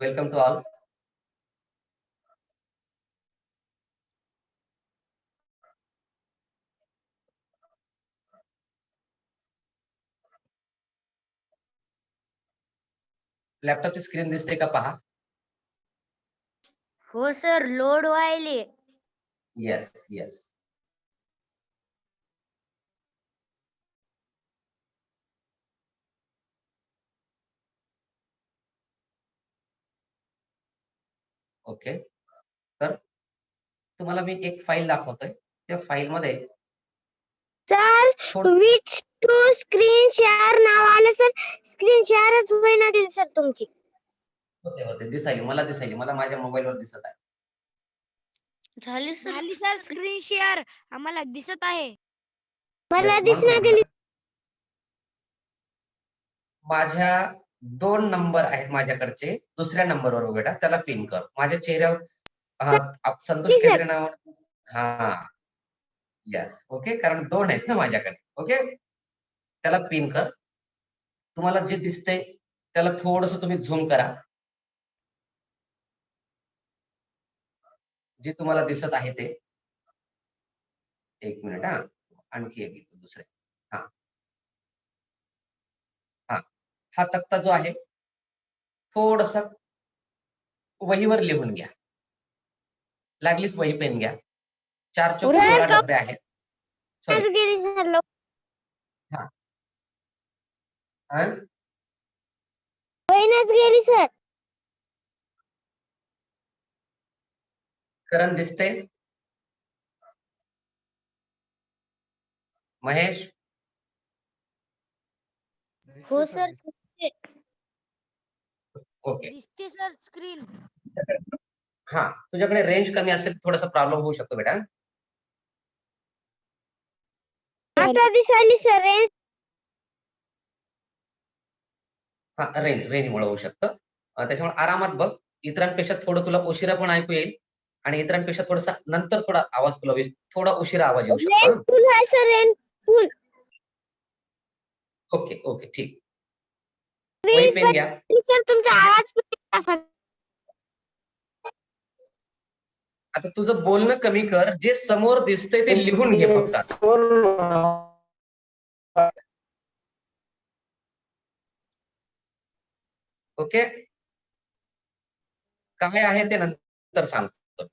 Welcome to all. लॅपटॉपची screen दिसते का पहा? हो सर लोड व्हायले. Yes yes okay. तर तुम्हाला मी एक फाईल दाखवतोय. त्या फाईल मध्ये sir which to screen share नाव आलं सर स्क्रीन शेअरच होईना गेली सर तुमची. होते होते. दिसायली मला दिसायली. मला माझ्या मोबाईलवर दिसत आहे. झाली झाली सर स्क्रीन शेअर आम्हाला दिसत आहे. मला दिसना गेली. माझ्या दोन नंबर आहेत माझ्याकडचे. दुसऱ्या नंबरवर बेटा त्याला पिन कर. माझ्या चेहऱ्यावर संतोष. केंद्रे नाव हा. यस ओके कारण दोन आहेत ना माझ्याकडे. ओके त्याला पिन कर. तुम्हाला जे दिसतंय त्याला थोडस तुम्ही झूम करा. जे तुम्हाला दिसत आहे ते. एक मिनिट हा. आणखी एक दुसरे. हा. हा तक्ता जो आहे थोडस वहीवर लिहून घ्या. लागलीच वही पेन घ्या. चार चौक सोळा डबे आहेत. गेली सर. करण दिसते महेश. हो सर. ओके दिसते सर स्क्रीन हा तुझ्याकडे रेंज कमी असेल थोडासा प्रॉब्लेम होऊ शकतो बेटा आता दिसायली सर रेंज हा रेंज रेंजमुळे होऊ शकतं. त्याच्यामुळे आरामात बघ. इतरांपेक्षा थोडं तुला उशिरा पण ऐकू येईल आणि इतरांपेक्षा थोडासा नंतर थोडा आवाज तुला येईल. थोडा उशिरा आवाज येऊ शकतो रेंज फुल आहे sir range full okay okay ठीक. घ्या सर तुमचा आवाज पण येत असा. आता तुझं बोलणं कमी कर. जे समोर दिसतंय ते लिहून घे फक्त. आता. ओके? काय आहे ते नंतर सांगतो.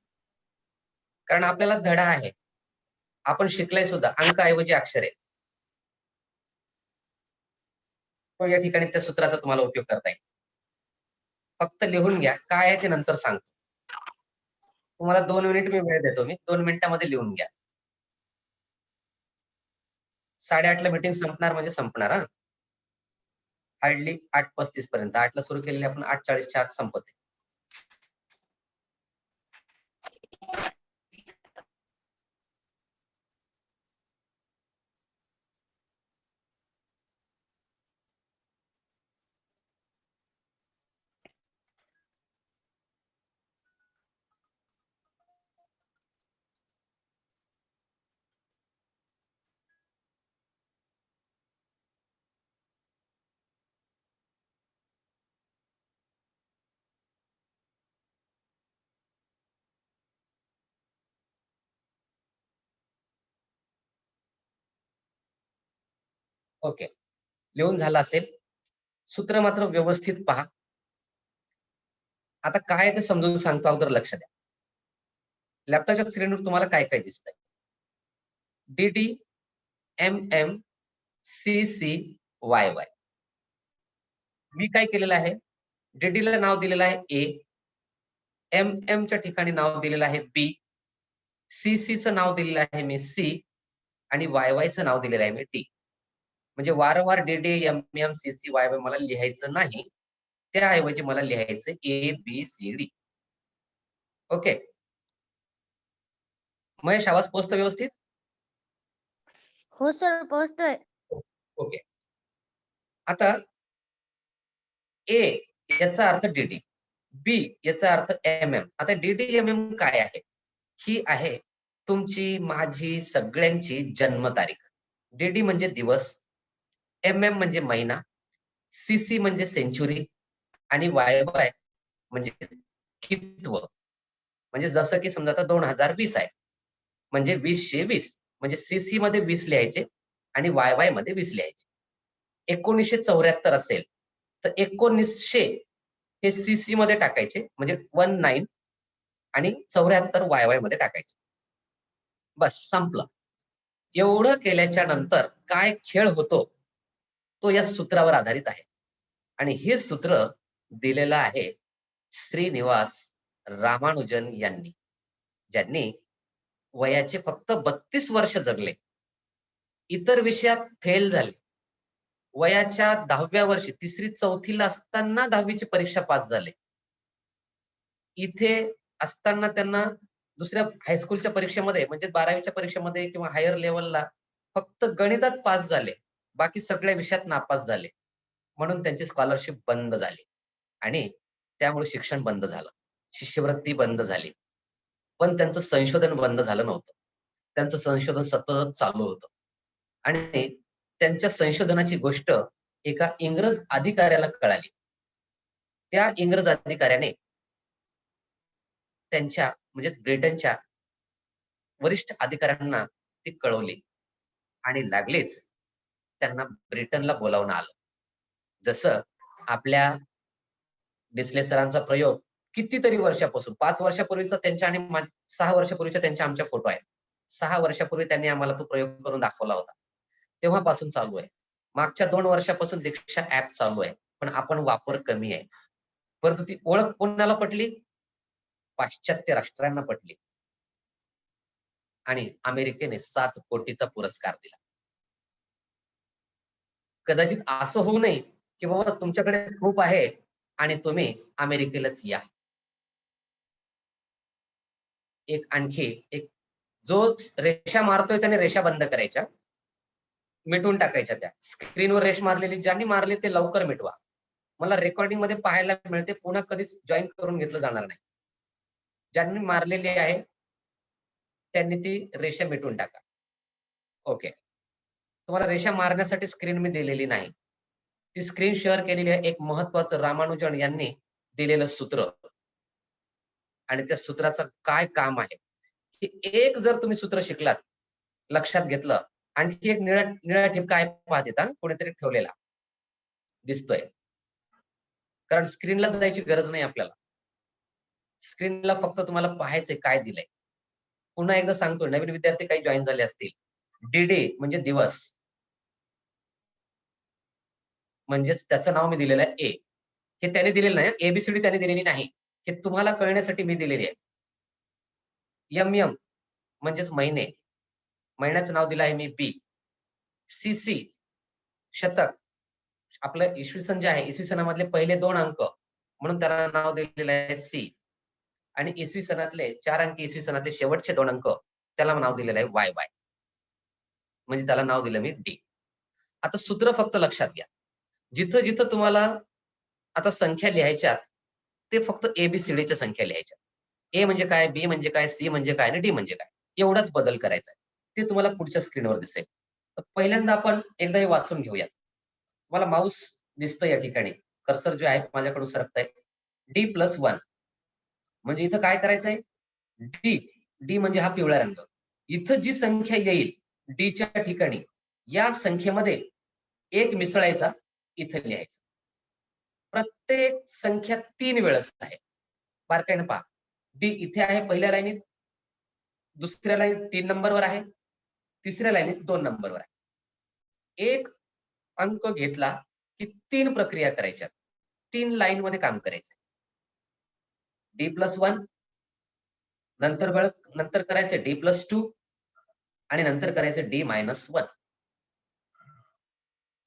कारण आपल्याला धडा आहे. आपण शिकलाय सुद्धा. अंक ऐवजी अक्षरे. तो या ठिकाणी त्या सूत्राचा तुम्हाला उपयोग करता येईल. फक्त लिहून घ्या काय आहे ते नंतर सांगतो. तुम्हाला दोन मिनिट मी वेळ देतो मी दोन मिनिटामध्ये लिहून घ्या. साडेआठला मीटिंग संपणार म्हणजे संपणार हा. हार्डली आठ पस्तीस पर्यंत आठला सुरू केलेली आपण आठ चाळीसच्या आत संपते. ओके. लिहून झालं असेल. सूत्र मात्र व्यवस्थित पहा. आता काय आहे ते समजून सांगतो अगोदर लक्ष द्या. लॅपटॉपच्या स्क्रीनवर तुम्हाला काय काय दिसतंय? D D M M C C Y Y मी काय केलेलं आहे? डीडीला ला नाव दिलेलं आहे ए एम एम च्या ठिकाणी नाव दिलेलं आहे बी सी सी च नाव दिलेलं आहे मी सी आणि वाय वाय नाव दिलेलं आहे मी डी म्हणजे वारंवार D D M M C C Y Y मला लिहायचं नाही. त्याऐवजी मला लिहायचं A B C D. Okay? Mahesh आवाज पोचतो व्यवस्थित? हो सर पोहोचतोय ओके. आता ए याचा अर्थ डीडी बी याचा अर्थ एम एम. आता डीडी एम एम काय आहे? ही आहे तुमची माझी सगळ्यांची जन्मतारीख. डीडी म्हणजे दिवस. एम एम म्हणजे महिना सीसी म्हणजे सेंचुरी आणि वाय वाय म्हणजे कित्व? म्हणजे जसं की समजा आता दोन हजार वीस आहे. म्हणजे वीसशे वीस म्हणजे सीसी मध्ये वीस लिहायचे आणि वाय वायमध्ये वीस लिहायचे. एकोणीसशे चौऱ्याहत्तर असेल तर एकोणीसशे हे सीसी मध्ये टाकायचे म्हणजे वन नाईन आणि चौऱ्याहत्तर वाय वायमध्ये टाकायचे. बस संपलं. एवढं केल्याच्यानंतर काय खेळ होतो? तो या सूत्रावर आधारित आहे. आणि हे सूत्र दिलेलं आहे श्रीनिवास रामानुजन यांनी ज्यांनी वयाचे फक्त बत्तीस वर्ष जगले. इतर विषयात फेल झाले. वयाच्या दहाव्या वर्षी तिसरी चौथीला असताना दहावीची परीक्षा पास झाले. इथे असताना त्यांना दुसऱ्या हायस्कूलच्या परीक्षेमध्ये म्हणजे बारावीच्या परीक्षेमध्ये किंवा हायर लेवलला फक्त गणितात पास झाले. बाकी सगळ्या विषयात नापास झाले. म्हणून त्यांची स्कॉलरशिप बंद झाली. आणि त्यामुळे शिक्षण बंद झालं. शिष्यवृत्ती बंद झाली. पण त्यांचं संशोधन बंद झालं नव्हतं. त्यांचं संशोधन सतत चालू होतं. आणि त्यांच्या संशोधनाची गोष्ट एका इंग्रज अधिकाऱ्याला कळाली. त्या इंग्रज अधिकाऱ्याने त्यांच्या म्हणजे ब्रिटनच्या वरिष्ठ अधिकाऱ्यांना ती कळवली. आणि लागलीच. त्यांना ब्रिटनला बोलावणं आलं. जसं आपल्या डिस्ले सरांचा प्रयोग कितीतरी वर्षापासून पाच वर्षापूर्वीचा त्यांच्या आणि सहा वर्षापूर्वीच्या त्यांच्या आमच्या फोटो आहेत. सहा वर्षापूर्वी त्यांनी आम्हाला तो प्रयोग करून दाखवला होता. तेव्हापासून चालू आहे. मागच्या दोन वर्षापासून दीक्षा ऍप चालू आहे. पण आपण वापर कमी आहे. परंतु ती ओळख कोणाला पटली? पाश्चात्य राष्ट्रांना पटली. आणि अमेरिकेने सात कोटीचा पुरस्कार दिला. कदाचित असं होऊ नये की बाबा तुमच्याकडे खूप आहे आणि तुम्ही अमेरिकेलाच या. एक आणखी एक जो रेषा मारतोय त्याने रेषा बंद करायच्या. मिटून टाकायच्या त्या. स्क्रीनवर रेष मारलेली ज्यांनी मारले ते लवकर मिटवा. मला रेकॉर्डिंगमध्ये पाहायला मिळते पुन्हा कधीच जॉईन करून घेतलं जाणार नाही. ज्यांनी मारलेली आहे त्यांनी ती रेषा मिटून टाका. ओके तुम्हाला रेषा मारण्यासाठी स्क्रीन मी दिलेली नाही. ती स्क्रीन शेअर केलेली आहे एक महत्वाचं रामानुजन यांनी दिलेलं सूत्र. आणि त्या सूत्राचं काय काम आहे? की एक जर तुम्ही सूत्र शिकलात लक्षात घेतलं आणखी एक निळ्या निळ्या ठिपका आहे पाहत येतात कोणीतरी ठेवलेला. दिसतोय. कारण स्क्रीनला जायची गरज नाही आपल्याला. स्क्रीनला फक्त तुम्हाला पाहायचंय काय दिलंय. पुन्हा एकदा सांगतो नवीन विद्यार्थी काही जॉईन झाले असतील डीडे म्हणजे दिवस. म्हणजेच त्याचं नाव मी दिलेलं आहे ए. हे त्याने दिलेलं नाही एबीसीडी त्याने दिलेली नाही. हे तुम्हाला कळण्यासाठी मी दिलेली आहे. यम यम म्हणजेच महिने. महिन्याचं नाव दिलं आहे मी बी. सी सी शतक. आपलं इसवी सन जे आहे इसवी सणामधले पहिले दोन अंक. म्हणून त्याला नाव दिलेलं आहे सी. आणि इसवी सणातले चार अंक इसवी सणातले शेवटचे दोन अंक. त्याला नाव दिलेलं आहे वाय वाय. म्हणजे त्याला नाव दिलं मी डी. आता सूत्र फक्त लक्षात घ्या. जिथं जिथं तुम्हाला आता संख्या लिहायच्यात ते फक्त एबीसीडीच्या संख्या लिहायच्या ए म्हणजे काय बी म्हणजे काय सी म्हणजे काय आणि डी म्हणजे काय? एवढाच बदल करायचा आहे. ते तुम्हाला पुढच्या स्क्रीनवर दिसेल. तर पहिल्यांदा आपण एकदा हे वाचून घेऊया तुम्हाला माऊस दिसतं या ठिकाणी. कर्सर जे आहे माझ्याकडून सरकत आहे. डी प्लस वन म्हणजे इथं काय करायचंय? डी डी म्हणजे हा पिवळा रंग. इथं जी संख्या येईल डीच्या ठिकाणी या संख्येमध्ये एक मिसळायचा इथं लिहायचा. प्रत्येक संख्या तीन वेळेस आहे. बारकाईनं पहा. डी इथे आहे पहिल्या लाईनीत दुसऱ्या लाईनीत तीन नंबरवर आहे तिसऱ्या लाईनीत दोन नंबरवर आहे. एक अंक घेतला की तीन प्रक्रिया करायच्या. तीन लाईन मध्ये काम करायचं डी प्लस वन नंतर नंतर करायचं डी प्लस टू आणि नंतर करायचं डी मायनस वन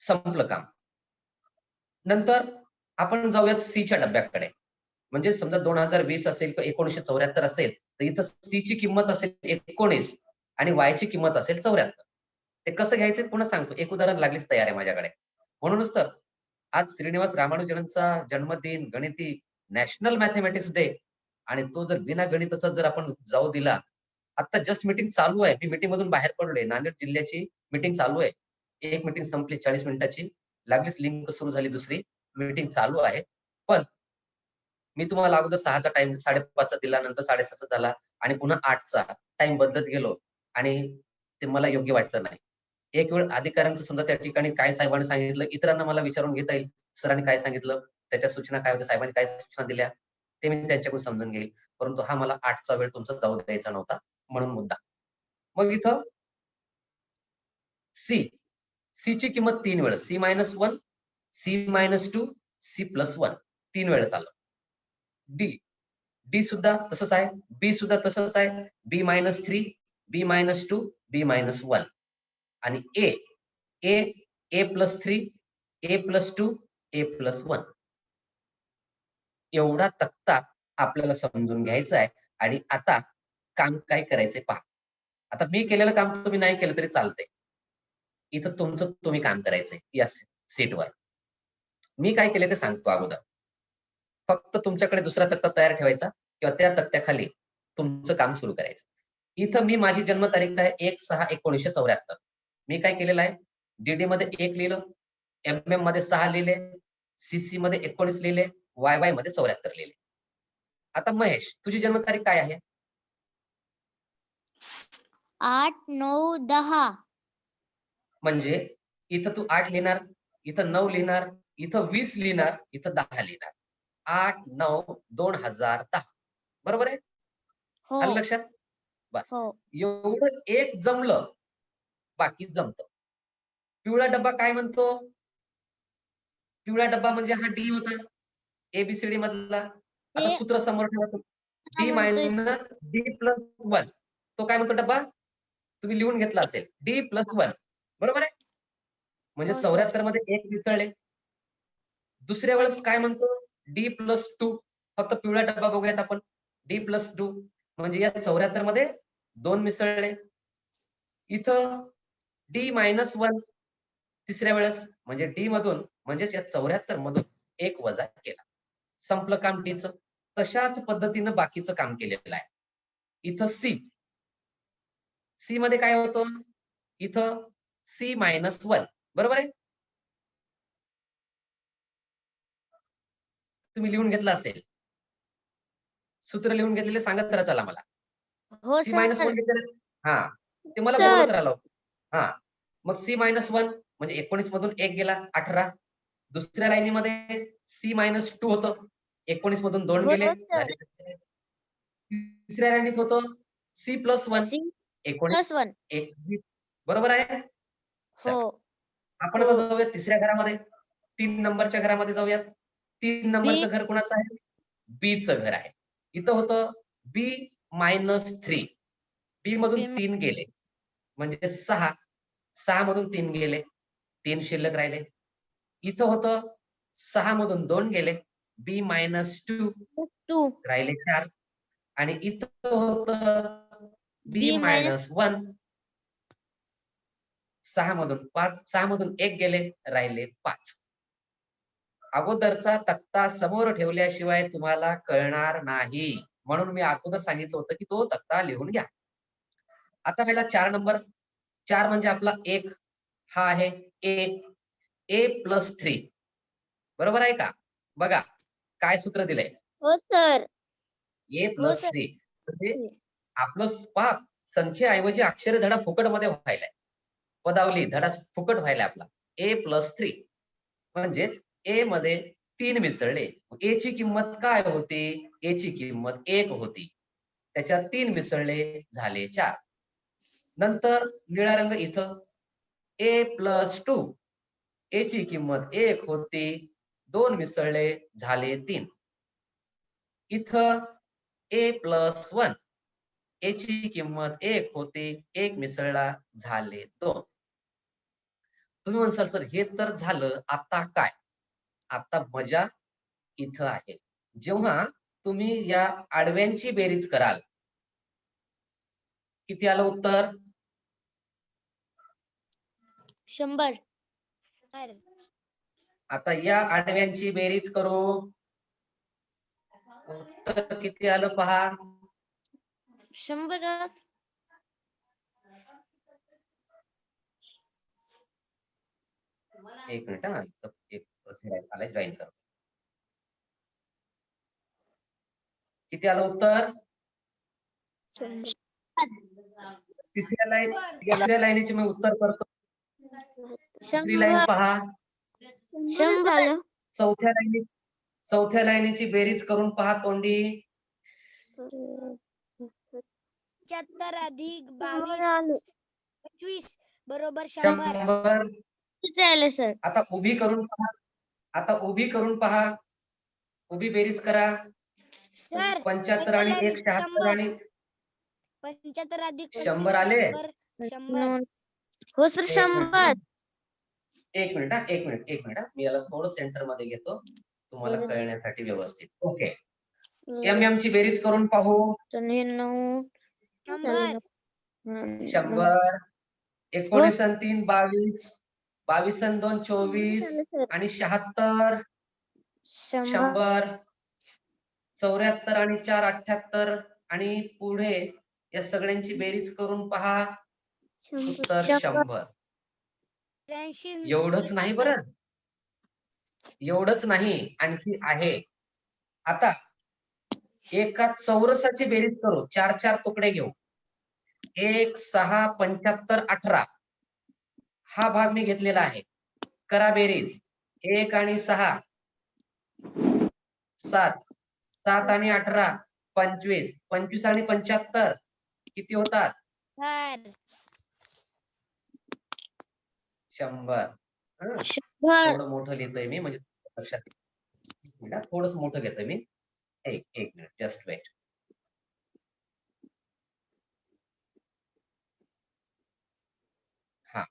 संपलं काम. नंतर आपण जाऊयात सीच्या डब्याकडे. म्हणजे समजा दोन हजार वीस असेल किंवा एकोणीशे चौऱ्याहत्तर असेल तर इथं सी ची किंमत असेल एकोणीस आणि वाय ची किंमत असेल चौऱ्याहत्तर. ते कसं घ्यायचं पुन्हा सांगतो. एक उदाहरण लागलीच तयार आहे माझ्याकडे. म्हणूनच तर आज श्रीनिवास रामानुजनचा जन्मदिन गणिती नॅशनल मॅथमॅटिक्स डे आणि तो जर बिना गणिताचा जर आपण जाऊ दिला आता जस्ट मीटिंग चालू आहे. मी मीटिंग मधून बाहेर पडलोय. नांदेड जिल्ह्याची मीटिंग चालू आहे. एक मीटिंग संपली चाळीस मिनिटाची. लागलीच लिंक सुरू झाली दुसरी. मीटिंग चालू आहे. पण मी तुम्हाला अगोदर सहाचा टाइम साडेपाचचा दिला नंतर साडेसहाचा झाला आणि पुन्हा आठचा टाइम बदलत गेलो आणि ते मला योग्य वाटलं नाही. एक वेळ अधिकाऱ्यांचं समजा त्या ठिकाणी काय साहेबांनी सांगितलं इतरांना मला विचारून घेता येईल. सरांनी काय सांगितलं त्याच्या सूचना काय होत्या साहेबांनी काय सूचना दिल्या ते मी त्यांच्याकडून समजून घेईल. परंतु हा मला आठचा वेळ तुमचा जाऊ द्यायचा नव्हता. म्हणून मुद्दा मग इथं सी सी ची किंमत तीन वेळ. C minus one C minus two C plus one तीन वेळ चाललं. डी डी सुद्धा तसंच आहे. बी सुद्धा तसंच आहे. B minus three B minus two B minus one आणि A A A plus three A plus two A plus one एवढा तक्ता आपल्याला समजून घ्यायचा आहे. आणि आता काम काय करायचंय पहा. आता मी केलेलं काम तुम्ही नाही केलं तरी चालतंय. इथं तुमचं तुम्ही काम करायचंय या सीटवर. मी काय केले ते सांगतो अगोदर. फक्त तुमच्याकडे दुसरा तक्ता तयार ठेवायचा किंवा त्या तक्त्याखाली तुमचं काम सुरू करायचं. इथं मी माझी जन्मतारीख आहे एक सहा एकोणीसशे चौऱ्याहत्तर. मी काय केलेलं आहे? डीडी मध्ये एक लिहिलं एम एममध्ये सहा लिहिले सीसी मध्ये एकोणीस लिहिले वाय वायमध्ये चौऱ्याहत्तर लिहिले. आता महेश तुझी जन्मतारीख काय आहे? आठ नऊ दहा. म्हणजे इथं तू आठ लिहिणार इथं नऊ लिहिणार इथं वीस लिहिणार इथं दहा लिहिणार. आठ नऊ दोन हजार दहा. बरोबर आहे? हो. आलं लक्षात? हो. एवढं एक जमलं बाकी जमत. पिवळा डब्बा काय म्हणतो? पिवळा डब्बा म्हणजे हा डी होता. एबीसीडी मधला. आता सूत्र समोर ठेवा. D. Minus D plus one तो काय म्हणतो डब्बा? तुम्ही लिहून घेतला असेल. डी प्लस वन बरोबर आहे? म्हणजे हो, सर. चौऱ्याहत्तरमध्ये एक मिसळले. दुसऱ्या वेळेस काय म्हणतो? डी प्लस टू फक्त पिवळा डब्बा बघूयात आपण. डी प्लस टू म्हणजे या चौऱ्याहत्तरमध्ये दोन मिसळले. इथं डी मायनस वन तिसऱ्या वेळेस म्हणजे डी मधून म्हणजे या चौऱ्याहत्तर मधून एक वजा केला. संपलं काम डीचं तशाच पद्धतीनं बाकीचं काम केलेलं आहे. इथं सी सी मध्ये काय होतं? इथं सी मायनस वन बरोबर आहे? तुम्ही लिहून घेतलं असेल. सूत्र लिहून घेतलेले सांगत तर चला मला. हो सी मायनस वन हा. ते मला. बोलत राहिलो. हा. मग सी मायनस वन म्हणजे एकोणीस मधून एक गेला अठरा. दुसऱ्या लाईनीमध्ये सी मायनस टू होतं. एकोणीस मधून दोन हो, गेले. तिसऱ्या लाईनीत होतं सी प्लस वन एकोणीस वन. एकवीस बरोबर आहे. हो. आपण आता जाऊयात तिसऱ्या घरामध्ये. तीन नंबरच्या घरामध्ये जाऊयात. तीन नंबरचं घर कुणाचं आहे? बी च घर आहे. इथं होतं बी मायनस थ्री. बी मधून तीन गेले. म्हणजे सहा. सहा मधून तीन गेले. तीन शिल्लक राहिले. इथं होतं सहा मधून दोन गेले. B minus two two. राहिले चार. आणि इथं होत B B minus- minus one सहा मधून पाच सहा मधून एक गेले राहिले पाच. अगोदरचा तक्ता समोर ठेवल्याशिवाय तुम्हाला कळणार नाही. म्हणून मी अगोदर सांगितलं होतं की तो तक्ता लिहून घ्या. आता राहिला चार नंबर. चार म्हणजे आपला एक. हा आहे ए ए प्लस थ्री बरोबर आहे का? बघा काय सूत्र दिलंय? A plus. थ्री. आपलं पाप संख्येऐवजी अक्षर धडा फुकटमध्ये व्हायलाय. पदावली धडा फुकट व्हायलाय आपला. ए प्लस थ्री म्हणजेच ए मध्ये तीन मिसळले. ए ची किंमत काय होती? ए ची किंमत एक होती. त्याच्यात तीन मिसळले झाले चार. नंतर निळा रंग इथं. ए प्लस टू ए ची किंमत एक होती. दोन मिसळले झाले तीन. इथं ए प्लस वन ए ची किंमत एक होती एक मिसळला झाले दोन तुम्ही म्हणसाल सर हे तर झालं आता काय? आता मजा इथं आहे. जेव्हा तुम्ही या आडव्यांची बेरीज कराल किती आलं उत्तर? शंभर. आता या आडव्यांची बेरीज करू. उत्तर किती आलं पहा? शंभर एक मिनिट हा एक आलाय जॉईन कर. किती आलं उत्तर? तिसऱ्या लाईन तिसऱ्या लाईनीचे मी उत्तर करतो. दुसरी लाईन पहा. चौथ्या लाईनी चौथ्या लाईनीची बेरीज करून पहा तोंडी. पंच्याहत्तर अधिक बावीस पंचवीस बरोबर शंभर. शंभर. सर? आता उभी करून पहा. आता उभी करून पहा. उभी बेरीज करा. सर पंच्याहत्तर आणि एक शहात्तर आणि पंच्याहत्तर अधिक शंभर आले? शंभर. शंभर हो सर एक शंभर. एक मिनिट हा एक मिनिट एक मिनिट हा. मी याला थोडं सेंटरमध्ये घेतो. तुम्हाला. कळण्यासाठी व्यवस्थित. ओके. एम एम ची बेरीज करून पाहू. हे नऊ. शंभर. एकोणीस आणि तीन बावीस. बावीस आणि दोन चोवीस. आणि शहात्तर. शंभर. चौऱ्याहत्तर आणि चार अठ्याहत्तर आणि पुढे या सगळ्यांची बेरीज करून पहा. उत्तर शंभर. एवढंच नाही बरं. एवढंच नाही. आणखी आहे. आता एका चौरसाची बेरीज करू. चार चार तुकडे घेऊ. एक सहा पंच्याहत्तर अठरा. हा भाग मी घेतलेला आहे. करा बेरीज. एक आणि सहा. सात. सात आणि अठरा. पंचवीस. पंचवीस आणि पंच्याहत्तर. किती होतात? शंभर. हं? थोडं मोठं लिहितोय मी म्हणजे लक्षात थोडस मोठं घेतोय मी. एक एक मिनिट जस्ट वेट हा.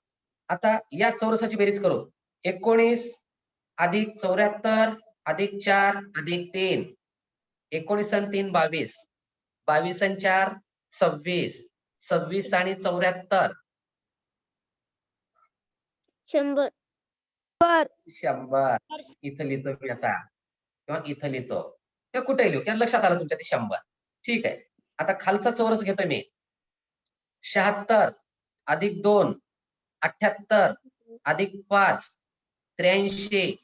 आता या चौरसाची बेरीज करू. एकोणीस अधिक चौऱ्याहत्तर अधिक चार अधिक तीन. एकोणीस आणि तीन बावीस. बावीस आणि चार सव्वीस. सव्वीस आणि चौऱ्याहत्तर. शंभर. शंभर. इथं लिहितो मी आता. किंवा इथं लिहितो. किंवा कुठे लिहू किंवा लक्षात आलं तुमच्या ते शंभर. ठीक आहे. आता खालचा चौरस घेतोय मी. शहात्तर अधिक दोन अठ्याहत्तर अधिक पाच त्र्याऐंशी.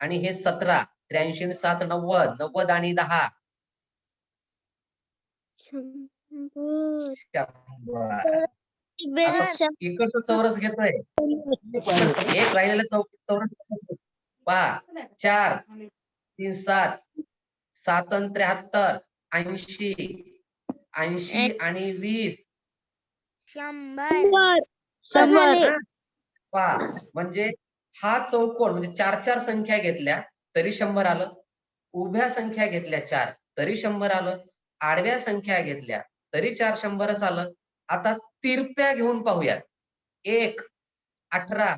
आणि हे सतरा त्र्याऐंशी आणि सात नव्वद. नव्वद आणि दहा. इकडचं चौरस घेतोय. एक राहिलेलं चौरस. पहा. चार तीन सात. सात त्र्याहत्तर ऐंशी ऐंशी आणि वीस. शंभर. शंभर. पहा म्हणजे हा चौकोन म्हणजे चार चार संख्या घेतल्या तरी शंभर आलं. उभ्या संख्या घेतल्या चार तरी शंभर आलं. आडव्या संख्या घेतल्या तरी चार शंभरच आलं. आता तिरप्या घेऊन पाहूयात. एक अठरा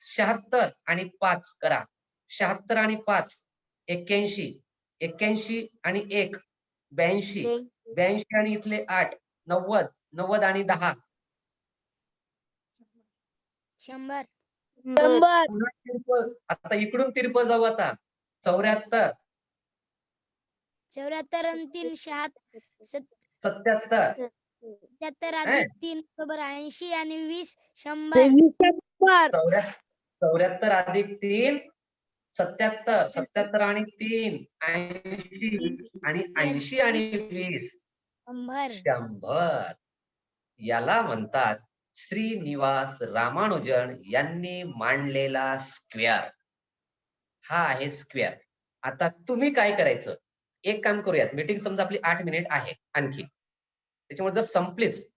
शहात्तर आणि पाच करा. शहात्तर आणि पाच एक्क्याऐंशी. एक्क्याऐंशी आणि एक ब्याऐंशी. ब्याऐंशी आणि इथले आठ नव्वद नव्वद आणि दहा. शंभर. आता इकडून तिरप जाऊ आता. चौऱ्याहत्तर. चौऱ्याहत्तर आणि तीन शहात्तर सत्याहत्तर. सत्याहत्तर अधिक तीन बरोबर ऐंशी आणि वीस शंभर. चौऱ्या चौऱ्याहत्तर अधिक तीन सत्याहत्तर सत्याहत्तर आणि तीन ऐंशी आणि ऐंशी आणि वीस. शंभर. शंभर. याला म्हणतात श्रीनिवास रामानुजन यांनी मांडलेला स्क्वेअर. हा आहे स्क्वेअर. आता तुम्ही काय करायचं? एक काम करूयात. मीटिंग समजा आपली आठ मिनिट आहे आणखी. त्याच्यामुळे जर संपलीच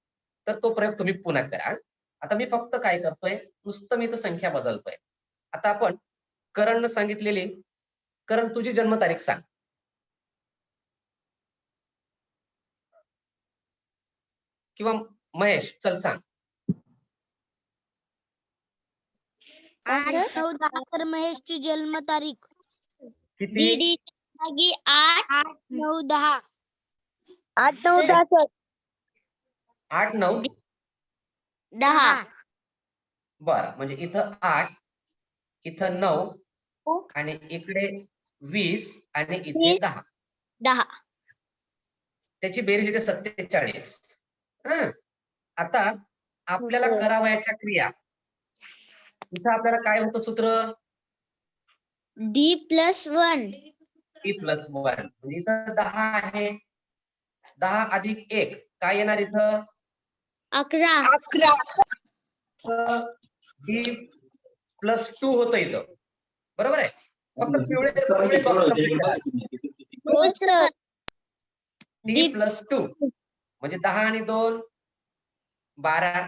तर तो प्रयोग तुम्ही पुन्हा करा. आता मी फक्त काय करतोय? नुसतं मी तर संख्या बदलतोय. आता आपण करणनं सांगितलेली. करण तुझी जन्मतारीख सांग. किंवा महेश चल सांग. आठ नऊ दहा. तर महेशची जन्मतारीख. किती? दीदी जागी आठ आठ नऊ दहा. आठ नऊ दहा सर. आठ नऊ? दहा. बर म्हणजे इथं आठ इथं नऊ हो. आणि इकडे वीस आणि इथे. दहा. दहा. त्याची बेरीज इथे सत्तेचाळीस. हं. आता आपल्याला. करावयाच्या क्रिया. इथं आपल्याला काय होतं सूत्र? D plus one D plus one इथं दहा आहे. दहा अधिक एक. काय येणार इथं? अकरा. डी प्लस टू होतं इथं. बरोबर आहे? फक्त पिवळे प्लस टू म्हणजे दहा आणि दोन बारा.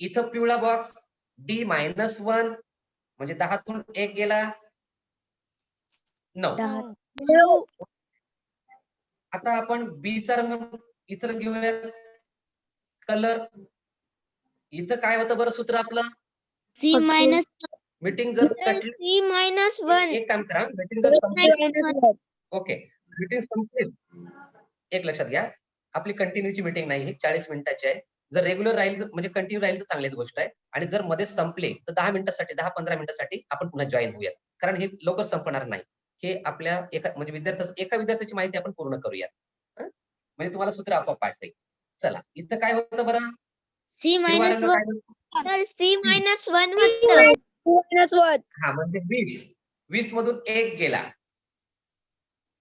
इथं पिवळा बॉक्स डी मायनस वन म्हणजे दहातून एक गेला नऊ. आता आपण बी चा रंग इतर घेऊया कलर इथं काय होतं बरं सूत्र आपलं? सी मायनस मीटिंग जर कटली सी मायनस वन एक काम करा मीटिंग जर संपली ओके मीटिंग संपली. एक लक्षात घ्या आपली कंटिन्यूची मीटिंग नाही ही चाळीस मिनिटाची आहे. जर रेग्युलर राहील म्हणजे कंटिन्यू राहील तर चांगलीच गोष्ट आहे. आणि जर मध्ये संपले तर दहा मिनिटासाठी दहा पंधरा मिनिटासाठी आपण पुन्हा जॉईन होऊयात. कारण हे लवकर संपणार नाही. हे आपल्या एका म्हणजे विद्यार्थ्याचं एका विद्यार्थ्याची माहिती आपण पूर्ण करूयात? म्हणजे तुम्हाला सूत्र आपोआप पाठते चला इथं काय होतं बरं? C minus? तर C minus one minus one हा म्हणजे वीस. वीस मधून एक गेला.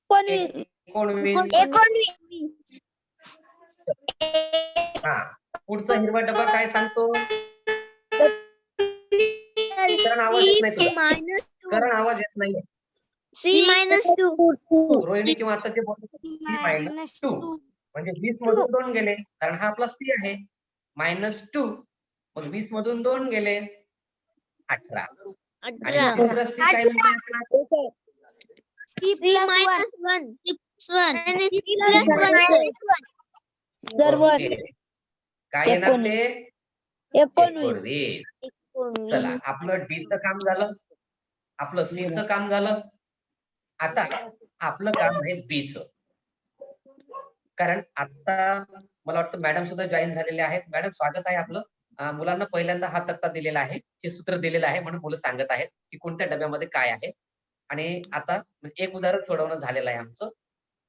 एकोणवीस. एकोणवीस. एकोणवीस. हा. पुढचा हिरवा डबा काय सांगतो? कारण आवाज येत नाही तुला. मायनस कारण आवाज येत नाही. सी मायनस टू रोहिणी किंवा आता जे बोलत मायनस. टू म्हणजे वीस मधून दोन गेले कारण हा आपला सी आहे. मायनस टू मग वीस मधून दोन गेले. अठरा. आणि सी काय म्हणते असणार? येणार ते? एकोणवीस. चला आपलं डी च काम झालं. आपलं सी च काम झालं. आता आपलं काम आहे बी च. कारण आता मला वाटतं मॅडम सुद्धा जॉईन झालेले आहेत. मॅडम स्वागत आहे आपलं. मुलांना पहिल्यांदा हा तक्ता दिलेला आहे हे सूत्र दिलेलं आहे म्हणून मुलं सांगत आहेत की कोणत्या डब्यामध्ये काय आहे. आणि आता म्हणजे एक उदाहरण सोडवणं झालेलं आहे आमचं.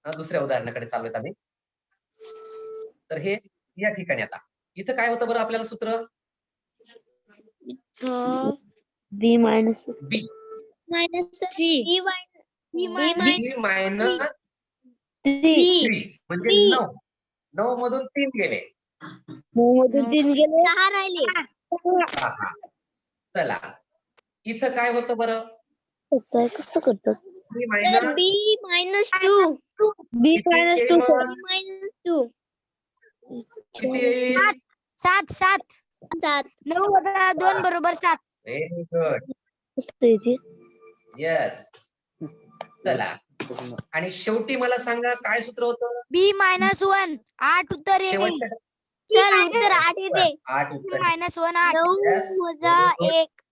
दुसऱ्या उदाहरणाकडे चालू आहेत आम्ही. तर हे या ठिकाणी आता. इथं काय होतं बरं आपल्याला सूत्र? बी मायनस बी. मायनस म्हणजे. नऊ. नऊ मधून तीन गेले. गेले सहा राहिले सहा. चला. इथं काय होतं बरं? कसं करतात? B minus B minus two B किती मायनस टू? मायनस टू किती येईल सात सात सात. नऊ वजा दोन बरोबर सात. व्हेरी गुड कसं येते येस चला. आणि शेवटी मला सांगा काय सूत्र होतं? बी मायनस वन आठ उत्तर येईल. शेवटच्या सर उत्तर आठ येते. आठ बी उत्तर. मायनस वन आठ. नऊ Yes, वजा very good. एक.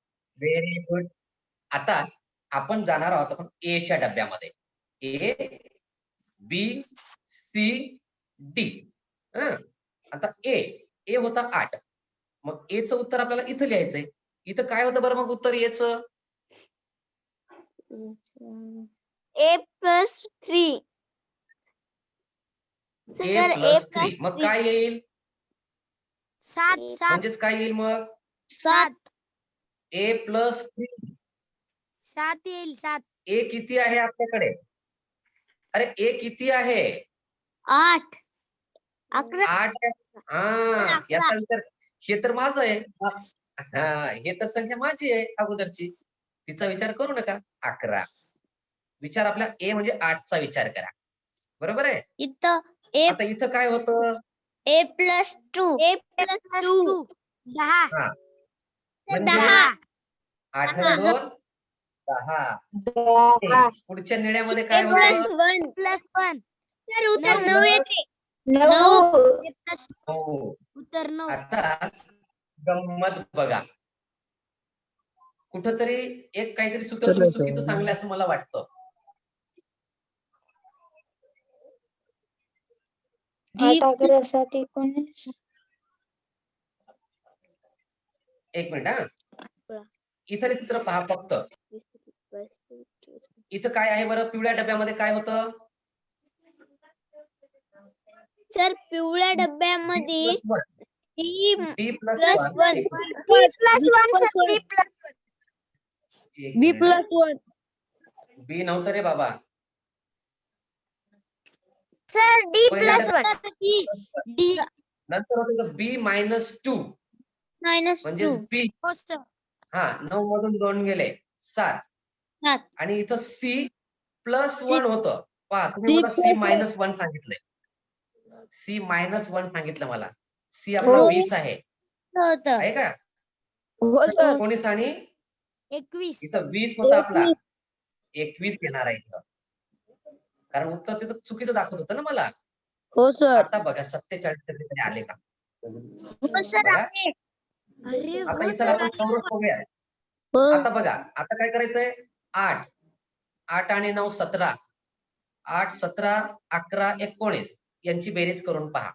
व्हेरी गुड आता आपण जाणार आहोत आपण ए च्या डब्यामध्ये. ए बी सी डी आता ए ए होता आठ. मग ए च उत्तर आपल्याला इथं लिहायचंय. इथं काय होतं बरं मग उत्तर H A plus three A plus three मग काय येईल? सात सात. म्हणजेच काय येईल मग? सात. ए प्लस थ्री सात येईल सात. ए किती आहे आपल्याकडे? अरे ए किती आहे? आठ. अकरा. आठ आहे. हा याचा विचार हे तर माझं आहे. हा हे तर संख्या माझी आहे अगोदरची. तिचा विचार करू नका. अकरा. विचार आपला ए म्हणजे आठचा विचार करा. बरोबर आहे? इथं ए आता इथं काय होतं? A plus two A plus two दहा. म्हणजे दहा. आठ दहा. दोन दहा. ए, पुढच्या निळ्यामध्ये काय ए प्लस होतं? वन प्लस वन सर उत्तर नऊ. नऊ येते. नऊ. प्लस हो उत्तर नऊ. आता गंमत बघा. कुठंतरी एक काहीतरी सूत्र तुम्ही चुकीचं सांगलं असं मला वाटतं. एक मिनिट हा. इथं सूत्र पहा फक्त. इथं काय आहे बरं? पिवळ्या डब्यामध्ये काय होतं? सर पिवळ्या डब्यामध्ये बी नव्हतं रे बाबा. Sir D plus one D नंतर होतं बी मायनस टू मायनस म्हणजे टू बी हो सर हा नऊ मधून दोन गेले. सात. सात. आणि इथं सी प्लस वन होतं. पहा तुम्ही C मला सी plus मायनस वन सांगितलंय. सी मायनस वन सांगितलं मला. सी आपला हो. वीस आहे. होतं आहे का? हो सर एकोणीस आणि एकवीस. इथं वीस होता आपला. एकवीस येणार आहे इथं. कारण उत्तर तिथं चुकीचं दाखवत होतं ना मला. हो सर आता बघा सत्तेचाळीस कधीतरी आले का? हो बघा. अरे आता हो इथं आपण चौरस बघूया. हो. आता बघा आता काय करायचंय? आठ. आठ आणि नऊ सतरा. आठ सतरा अकरा एकोणीस यांची बेरीज करून पहा.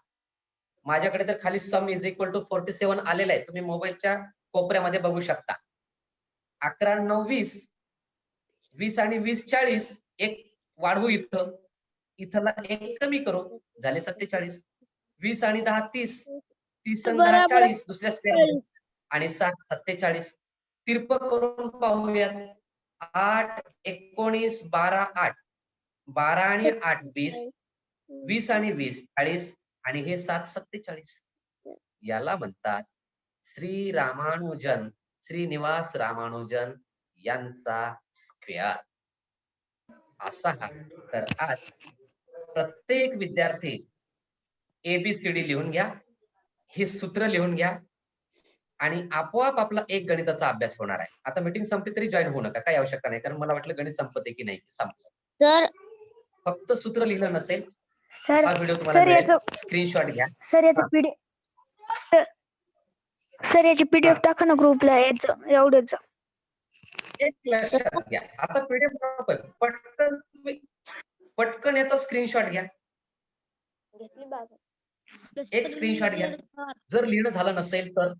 माझ्याकडे तर खाली sum is equal to forty seven आलेलं आहे. तुम्ही मोबाईलच्या कोपऱ्यामध्ये बघू शकता. अकरा नऊ वीस. वीस आणि वीस चाळीस. एक वाढवू इथं. इथला एक कमी करू. झाले सत्तेचाळीस. वीस आणि दहा तीस. तीस आणि दहा बराबर. चाळीस. दुसऱ्या स्क्वेअर आणि सात सत्तेचाळीस. तिरप करून पाहूयात. आठ एकोणीस बारा आठ. बारा आणि आठ वीस. वीस आणि वीस चाळीस. आणि हे सात सत्तेचाळीस. याला म्हणतात श्री रामानुजन. श्रीनिवास रामानुजन यांचा स्क्वेअर असा हा. तर आज प्रत्येक विद्यार्थी एबीसीडी लिहून घ्या हे सूत्र लिहून घ्या आणि आपोआप आपला एक गणिताचा अभ्यास होणार आहे. आता मीटिंग संपली तरी जॉईन होऊ नका काही आवश्यकता नाही कारण मला वाटलं गणित संपते की नाही संपलं. सर फक्त सूत्र लिहिलं नसेल सर हा व्हिडिओ तुम्हाला याचं स्क्रीनशॉट घ्या. सर याचं पीडीएफ सर सर याची पीडीएफ टाका ना ग्रुपला याचं एवढंच. एक घ्या आता पीडीएफ पटकन तुम्ही- पटकन याचा स्क्रीनशॉट घ्या. एक स्क्रीनशॉट घ्या. जर लिहिणं झालं नसेल तर.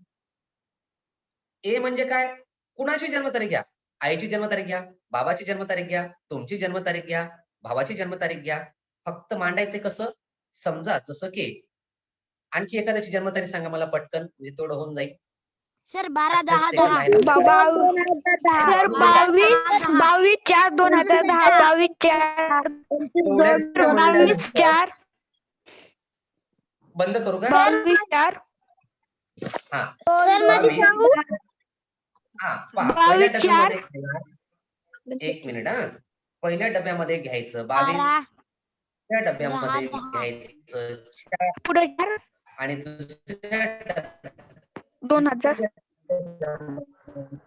ए म्हणजे काय? कुणाची जन्मतारीख घ्या? आईची जन्मतारीख घ्या बाबाची जन्मतारीख घ्या तुमची जन्मतारीख घ्या भावाची जन्मतारीख घ्या. फक्त मांडायचे कसं? समजा जसं की आणखी एखाद्याची जन्मतारीख सांगा मला पटकन म्हणजे तेवढं होऊन जाईल. सर बारा दहा दहा. बाबा सर बावीस बावीस चार दोन हजार दहा. बावीस चार. बावीस चार. बंद करू का? बावीस चार. हा. सर बावीस. सांगू? हा बावीस चार. एक मिनिट हा. पहिल्या डब्यामध्ये घ्यायचं. बावीस. त्या डब्यामध्ये. घ्यायचं. आणि दुसऱ्या दोन हजार.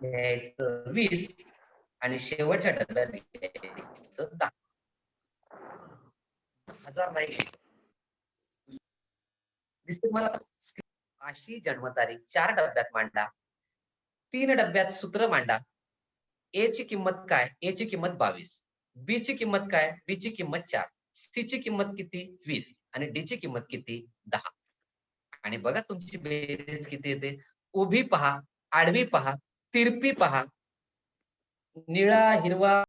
घ्यायचं वीस आणि शेवटच्या डब्यात घ्यायचं दहा. हजार नाही घ्यायचं. दिसते मला अशी जन्मतारीख. चार डब्यात मांडा. तीन डब्यात सूत्र मांडा. ए ची किंमत काय? ए ची किंमत बावीस. बी ची किंमत काय? बी ची किंमत चार. सी ची किंमत किती? वीस. आणि डी ची किंमत किती? दहा. आणि बघा तुमची बेरीज किती येते? उभी पहा आडवी पहा तिरपी पहा. निळा हिरवा